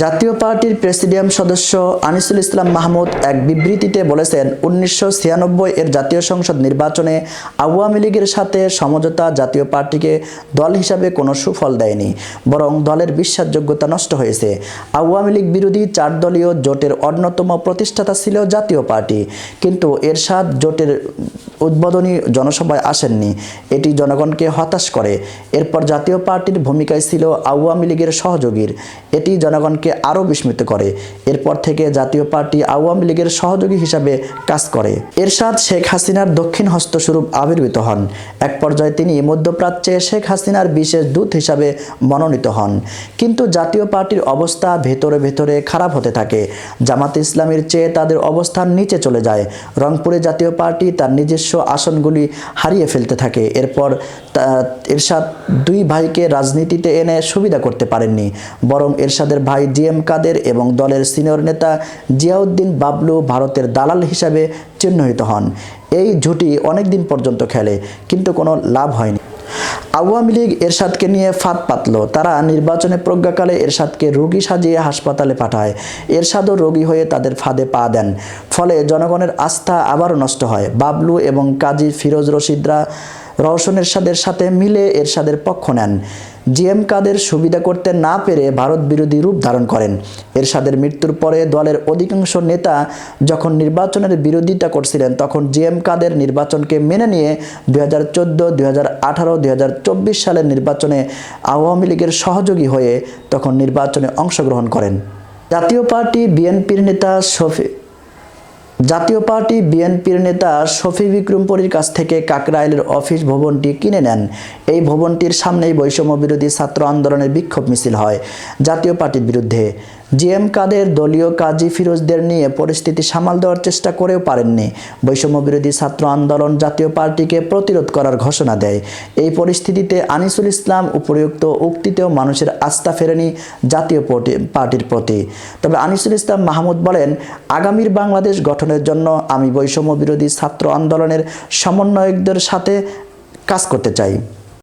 জাতীয় পার্টির প্রেসিডিয়াম সদস্য আনিসুল ইসলাম মাহমুদ এক বিবৃতিতে বলেছেন, উনিশশো ছিয়ানব্বই এর জাতীয় সংসদ নির্বাচনে আওয়ামী লীগের সাথে সমঝোতা জাতীয় পার্টিকে দল হিসাবে কোনো সুফল দেয়নি, বরং দলের বিশ্বাসযোগ্যতা নষ্ট হয়েছে। আওয়ামী লীগ বিরোধী চার দলীয় জোটের অন্যতম প্রতিষ্ঠাতা ছিল জাতীয় পার্টি, কিন্তু এরশাদ জোটের উদ্বোধনী জনসভায় আসেননি। এটি জনগণকে হতাশ করে। এরপর জাতীয় পার্টির ভূমিকায় ছিল আওয়ামী লীগের সহযোগীর। এটি জনগণকে আরও বিস্মিত করে। এরপর থেকে জাতীয় পার্টি আওয়ামী লীগের সহযোগী হিসাবে কাজ করে। এরশাদ শেখ হাসিনার দক্ষিণ হস্তস্বরূপ আবির্ভূত হন। এক পর্যায়ে তিনি মধ্যপ্রাচ্যে শেখ হাসিনার বিশেষ দূত হিসাবে মনোনীত হন। কিন্তু জাতীয় পার্টির অবস্থা ভেতরে ভেতরে খারাপ হতে থাকে। জামাত ইসলামের চেয়ে তাদের অবস্থান নিচে চলে যায়। রংপুরে জাতীয় পার্টি তার নিজস্ব আসনগুলি হারিয়ে ফেলতে থাকে। এরপর এরশাদ দুই ভাইকে রাজনীতিতে এনে সুবিধা করতে পারেননি। বরং এরশাদের ভাই জি এম কাদের এবং দলের সিনিয়র নেতা জিয়াউদ্দিন বাবলু ভারতের দালাল হিসাবে চিহ্নিত হন। এই জুটি অনেক দিন পর্যন্ত খেলে, কিন্তু কোনো লাভ হয়নি। আওয়ামী লীগ এরশাদকে নিয়ে ফাঁদ পাতল। তারা নির্বাচনে প্রজ্ঞাকালে এরশাদকে রোগী সাজিয়ে হাসপাতালে পাঠায়। এরশাদও রোগী হয়ে তাদের ফাঁদে পা দেন। ফলে জনগণের আস্থা আবারও নষ্ট হয়। বাবলু এবং কাজী ফিরোজ রশিদরা রওশন এরশাদের সাথে মিলে এরশাদের পক্ষ নেন। জিএম কাদের সুবিধা করতে না পেরে ভারত বিরোধী রূপ ধারণ করেন। এরশাদের মৃত্যুর পরে দলের অধিকাংশ নেতা যখন নির্বাচনের বিরোধিতা করছিলেন, তখন জিএম কাদের নির্বাচনকে মেনে নিয়ে দুই হাজার চোদ্দ, দুই হাজার আঠারো, দুই হাজার চব্বিশ সালের নির্বাচনে আওয়ামী লীগের সহযোগী হয়ে তখন নির্বাচনে অংশগ্রহণ করেন। জাতীয় পার্টি বিএনপির নেতা শফি জাতীয় পার্টি বিএনপির নেতা শফি বিক্রমপুরীর কাছ থেকে কাকরাইলের অফিস ভবনটি কিনে নেন। এই ভবনটির সামনেই বৈষম্য বিরোধী ছাত্র আন্দোলনের বিক্ষোভ মিছিল হয় জাতীয় পার্টির বিরুদ্ধে। জিএম কাদের দলীয় কাজী ফিরোজদের নিয়ে পরিস্থিতি সামাল দেওয়ার চেষ্টা করেও পারেননি। বৈষম্য বিরোধী ছাত্র আন্দোলন জাতীয় পার্টিকে প্রতিরোধ করার ঘোষণা দেয়। এই পরিস্থিতিতে আনিসুল ইসলাম উপরিউক্ত উক্তিতেও মানুষের আস্থা ফেরেনি জাতীয় পার্টির প্রতি। তবে আনিসুল ইসলাম মাহমুদ বলেন, আগামীর বাংলাদেশ গঠনের জন্য আমি বৈষম্য বিরোধী ছাত্র আন্দোলনের সমন্বয়কদের সাথে কাজ করতে চাই।